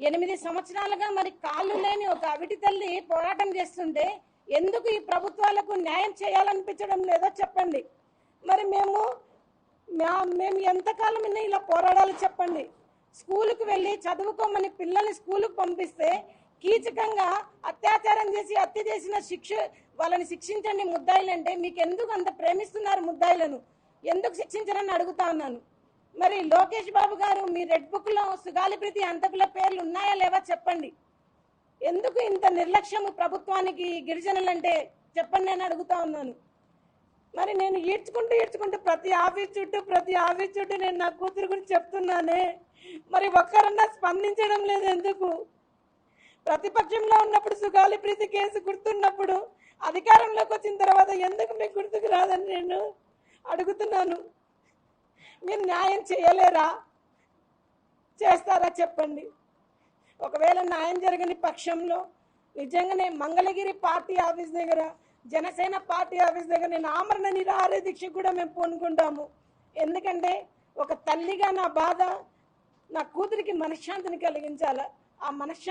ఎనిమిది సంవత్సరాలుగా మరి కాళ్ళు లేని ఒక అవిటి తల్లి పోరాటం చేస్తుంటే ఎందుకు ఈ ప్రభుత్వాలకు న్యాయం చేయాలనిపించడం లేదో చెప్పండి. మరి మేము మా- మేము ఎంతకాలం ఇలా పోరాడాలి చెప్పండి. స్కూలుకు వెళ్ళి చదువుకోమని పిల్లల్ని స్కూలుకు పంపిస్తే కీచకంగా అత్యాచారం చేసి హత్య చేసిన శిక్ష వాళ్ళని శిక్షించండి ముద్దాయిలంటే మీకు ఎందుకు అంత ప్రేమిస్తున్నారు ముద్దాయిలను? ఎందుకు శిక్షించరని అడుగుతా ఉన్నాను? మరి లోకేష్ బాబు గారు మీ రెడ్ బుక్లో సుగాలి ప్రీతి అంతకుల పేర్లు ఉన్నాయా లేవా చెప్పండి. ఎందుకు ఇంత నిర్లక్ష్యము ప్రభుత్వానికి గిరిజనులంటే చెప్పండి నేను అడుగుతా ఉన్నాను. మరి నేను ఈడ్చుకుంటూ ఈడ్చుకుంటూ ప్రతి ఆఫీస్ చుట్టూ ప్రతి ఆఫీస్ చుట్టూ నేను నా కూతురు గురించి చెప్తున్నానే. మరి ఒక్కరన్నా స్పందించడం లేదు ఎందుకు? ప్రతిపక్షంలో ఉన్నప్పుడు సుగాలి ప్రీతి కేసు గుర్తున్నప్పుడు అధికారంలోకి వచ్చిన తర్వాత ఎందుకు మీకు గుర్తుకు రాదని నేను అడుగుతున్నాను. మీరు న్యాయం చేయలేరా? చేస్తారా చెప్పండి. ఒకవేళ న్యాయం జరగని పక్షంలో నిజంగానే మంగళగిరి పార్టీ ఆఫీస్ దగ్గర జనసేన పార్టీ ఆఫీస్ దగ్గర నేను ఆమరణ నిరాహార దీక్ష కూడా మేము పూనుకుంటాము. ఎందుకంటే ఒక తల్లిగా నా బాధ నా కూతురికి మనశ్శాంతిని కలిగించాల? ఆ మనశ్శాంతి